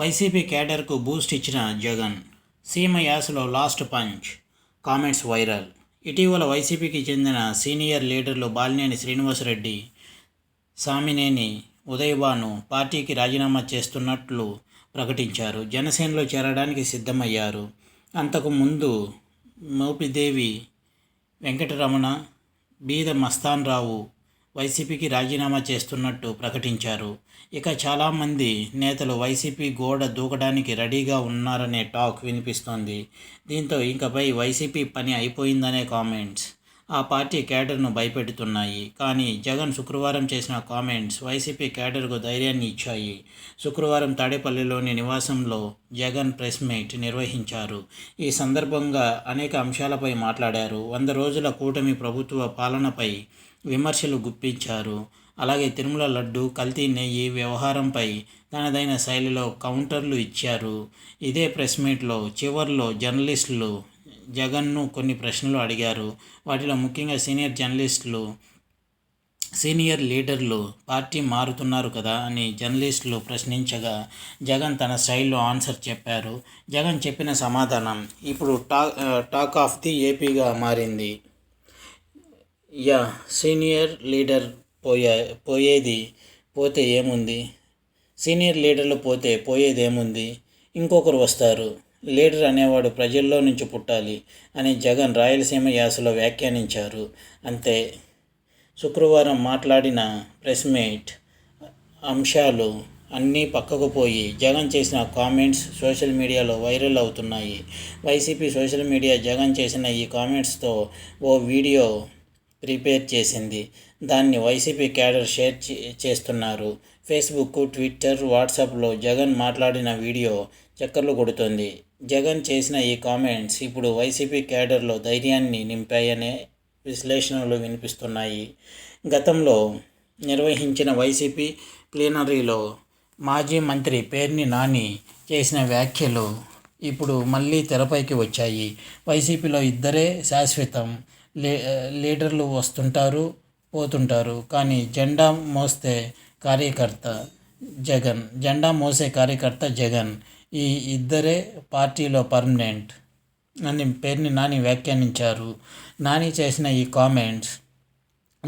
YCP కేడర్కు Boost ఇచ్చిన జగన్ సీమ యాసలో last punch comments viral. ఇటీవల వైసీపీకి చెందిన సీనియర్ లీడర్లు బాలినేని శ్రీనివాసరెడ్డి సామినేని ఉదయభాను పార్టీకి రాజీనామా చేస్తున్నట్లు ప్రకటించారు. జనసేనలో చేరడానికి సిద్ధమయ్యారు. అంతకు ముందు మోపిదేవి వెంకటరమణ బీద మస్తాన్ రావు వైసీపీకి రాజీనామా చేస్తున్నట్టు ప్రకటించారు. ఇక చాలామంది నేతలు వైసీపీ గోడ దూకడానికి రెడీగా ఉన్నారనే టాక్ వినిపిస్తోంది. దీంతో ఇంకపై వైసీపీ పని అయిపోయిందనే కామెంట్స్. ఆ పార్టీ కేడర్ను భయపెడుతున్నాయి. కానీ జగన్ శుక్రవారం చేసిన కామెంట్స్ వైసీపీ కేడర్కు ధైర్యాన్ని ఇచ్చాయి. శుక్రవారం తాడేపల్లిలోని నివాసంలో జగన్ ప్రెస్ మీట్ నిర్వహించారు. ఈ సందర్భంగా అనేక అంశాలపై మాట్లాడారు. వంద రోజుల కూటమి ప్రభుత్వ పాలనపై విమర్శలు గుప్పించారు. అలాగే తిరుమల లడ్డు కల్తీ నెయ్యి వ్యవహారంపై తనదైన శైలిలో కౌంటర్లు ఇచ్చారు. ఇదే ప్రెస్ మీట్లో చివర్లో జర్నలిస్టులు జగన్ను కొన్ని ప్రశ్నలు అడిగారు. వాటిలో ముఖ్యంగా సీనియర్ జర్నలిస్టులు సీనియర్ లీడర్లు పార్టీ మారుతున్నారు కదా అని జర్నలిస్టులు ప్రశ్నించగా జగన్ తన స్టైల్లో ఆన్సర్ చెప్పారు. జగన్ చెప్పిన సమాధానం ఇప్పుడు టాక్ టాక్ ఆఫ్ ది ఏపీగా మారింది. యా సీనియర్ లీడర్ పోయే పోయేది పోతే ఏముంది? సీనియర్ లీడర్లు పోతే పోయేది ఏముంది ఇంకొకరు వస్తారు. లీడర్ అనేవాడు ప్రజల్లో నుంచి పుట్టాలి అని జగన్ రాయలసీమ యాసలో వ్యాఖ్యానించారు. అంతే. శుక్రవారం మాట్లాడిన ప్రెస్ మీట్ అంశాలు అన్నీ పక్కకు పోయి జగన్ చేసిన కామెంట్స్ సోషల్ మీడియాలో వైరల్ అవుతున్నాయి. వైసీపీ సోషల్ మీడియా జగన్ చేసిన ఈ కామెంట్స్తో ఓ వీడియో ప్రిపేర్ చేసింది. దాన్ని వైసీపీ క్యాడర్ షేర్ చేస్తున్నారు. ఫేస్బుక్ ట్విట్టర్ వాట్సాప్లో జగన్ మాట్లాడిన వీడియో చక్కర్లు కొడుతుంది. జగన్ చేసిన ఈ కామెంట్స్ ఇప్పుడు వైసీపీ క్యాడర్లో ధైర్యాన్ని నింపాయనే విశ్లేషణలు వినిపిస్తున్నాయి. గతంలో నిర్వహించిన వైసీపీ ప్లీనరీలో మాజీ మంత్రి పేర్ని నాని చేసిన వ్యాఖ్యలు ఇప్పుడు మళ్ళీ తెరపైకి వచ్చాయి. వైసీపీలో ఇద్దరే శాశ్వతం. లీ లీడర్లు వస్తుంటారు పోతుంటారు. కానీ జెండా మోస్తే కార్యకర్త జగన్ జెండా మోసే కార్యకర్త జగన్. ఈ ఇద్దరే పార్టీలో పర్మనెంట్. అని పేరుని నాని వ్యాఖ్యానించారు. నాని చేసిన ఈ కామెంట్స్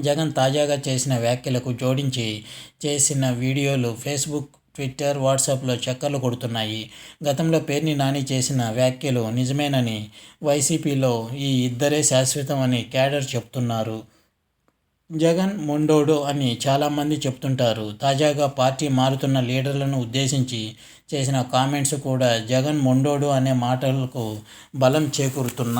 జగన్ తాజాగా చేసిన వ్యాఖ్యలకు జోడించి చేసిన వీడియోలు ఫేస్బుక్ ట్విట్టర్ వాట్సాప్లో చక్కర్లు కొడుతున్నాయి. గతంలో పేర్ని నాని చేసిన వ్యాఖ్యలు నిజమేనని వైసీపీలో ఈ ఇద్దరే శాశ్వతం అని క్యాడర్ చెప్తున్నారు. జగన్ మొండోడు అని చాలామంది చెప్తుంటారు. తాజాగా పార్టీ మారుతున్న లీడర్లను ఉద్దేశించి చేసిన కామెంట్స్ కూడా జగన్ మొండోడు అనే మాటలకు బలం చేకూరుతున్న